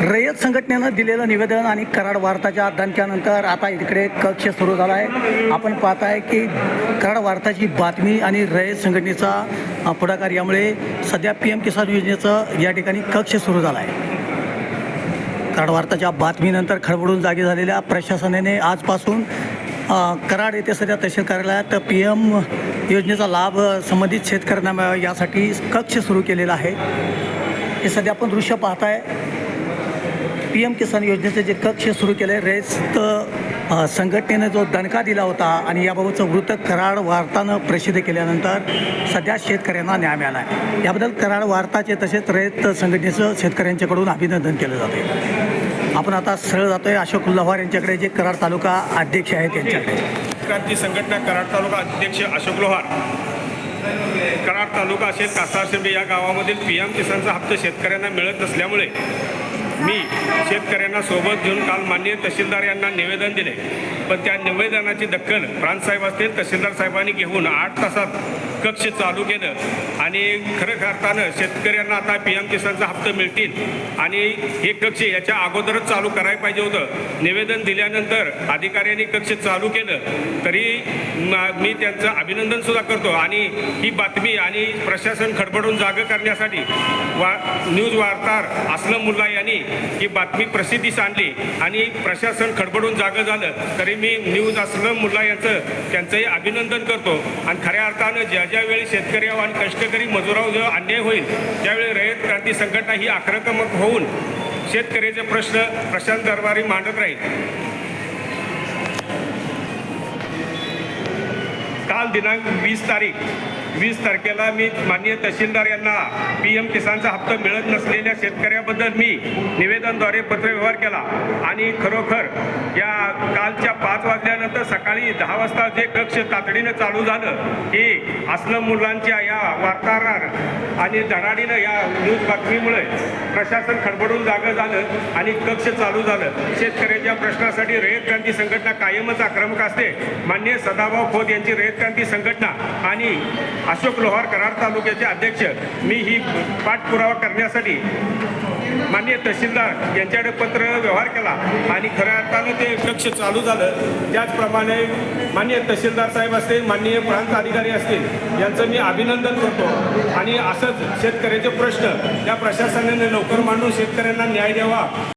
रयत संघटनेनं दिलेलं निवेदन आणि कराड वार्ताच्या दणक्यानंतर आता इकडे कक्ष सुरू झाला आहे आपण पाहताय की कराड वार्ताची बातमी आणि रयत संघटनेचा पुढाकार यामुळे सध्या पी एम किसान योजनेचं या ठिकाणी कक्ष सुरू झाला आहे कराड वार्ताच्या बातमीनंतर खडबडून जागी झालेल्या प्रशासनाने आजपासून कराड येथे सध्या तहसील कार्यालयात पी एम योजनेचा लाभ संबंधित शेतकऱ्यांना मिळावा यासाठी कक्ष सुरू केलेला आहे. हे सध्या आपण दृश्य पाहताय. पी एम किसान योजनेचे जे कक्ष सुरू केले रेस्त संघटनेनं जो दणका दिला होता आणि याबाबतचं वृत्त कराड वार्तानं प्रसिद्ध केल्यानंतर सध्या शेतकऱ्यांना न्याय मिळाला आहे याबद्दल कराड वार्ताचे तसेच रयत संघटनेचं शेतकऱ्यांच्याकडून अभिनंदन केलं जाते आपण आता सरळ जातोय. अशोक लव्हार यांच्याकडे जे कराड तालुका अध्यक्ष आहेत त्यांच्याकडे. क्रांती संघटना कराड तालुका अध्यक्ष अशोक लोहार कराड तालुका असेल कासार शिंदे या गावामधील पी एम किसानचा हप्ता शेतकऱ्यांना मिळत नसल्यामुळे मी शेतकऱ्यांना सोबत घेऊन काल माननीय तहसीलदार यांना निवेदन दिले. पण त्या निवेदनाची दखल प्रांतसाहेब असतील तहसीलदार साहेबांनी घेऊन आठ तासात कक्ष चालू केलं आणि खरं अर्थानं शेतकऱ्यांना आता पी एम किसानचा हप्ता मिळतील आणि हे कक्ष याच्या अगोदरच चालू करायला पाहिजे होतं. निवेदन दिल्यानंतर अधिकाऱ्यांनी कक्ष चालू केलं. तरी म- मी त्यांचं अभिनंदन सुद्धा करतो आणि ही बातमी आणि प्रशासन खडबडून जागं करण्यासाठी वा न्यूज वार्ताहर असलम मुल्ला यांनी ही बातमी प्रसिद्धीस आणली आणि प्रशासन खडबडून जागं झालं तरी मी न्यूज असलम मुल्ला यांचं त्यांचंही अभिनंदन करतो. आणि खऱ्या अर्थानं ज्या ज्यावेळी शेतकरी शेतकऱ्यावर आणि कष्टकरी मजुरावर जो अन्याय होईल त्यावेळी रयत क्रांती संघटना ही आक्रमक होऊन शेतकऱ्याचे प्रश्न प्रशांत दरबारी मांडत राहील. काल दिनांक वीस तारीख वीस तारखेला मी माननीय तहसीलदार यांना पी एम किसानचा हप्ता मिळत नसलेल्या शेतकऱ्याबद्दल मी निवेदनद्वारे पत्रव्यवहार केला. आणि खरोखर या कालच्या पाच वाजल्यानंतर सकाळी दहा वाजता जे कक्ष तातडीनं चालू झालं हे असलम मुलांच्या या वार्ताहरार आणि धडाडीनं या न्यूज बातमीमुळे प्रशासन खडबडून जागं झालं आणि कक्ष चालू झालं. शेतकऱ्यांच्या प्रश्नासाठी रयत क्रांती संघटना कायमच आक्रमक असते. मान्य सदाभाऊ खोत यांची रयत क्रांती संघटना आणि अशोक लोहार कराड तालुक्याचे अध्यक्ष. मी ही पाठपुरावा करण्यासाठी माननीय तहसीलदार यांच्याकडे पत्र व्यवहार केला आणि खऱ्या अर्थानं ते कक्ष चालू झालं. त्याचप्रमाणे माननीय तहसीलदार साहेब असतील माननीय प्रांत अधिकारी असतील यांचं मी अभिनंदन करतो. आणि असंच शेतकऱ्याचे प्रश्न त्या प्रशासनाने लवकर मांडून शेतकऱ्यांना न्याय द्यावा.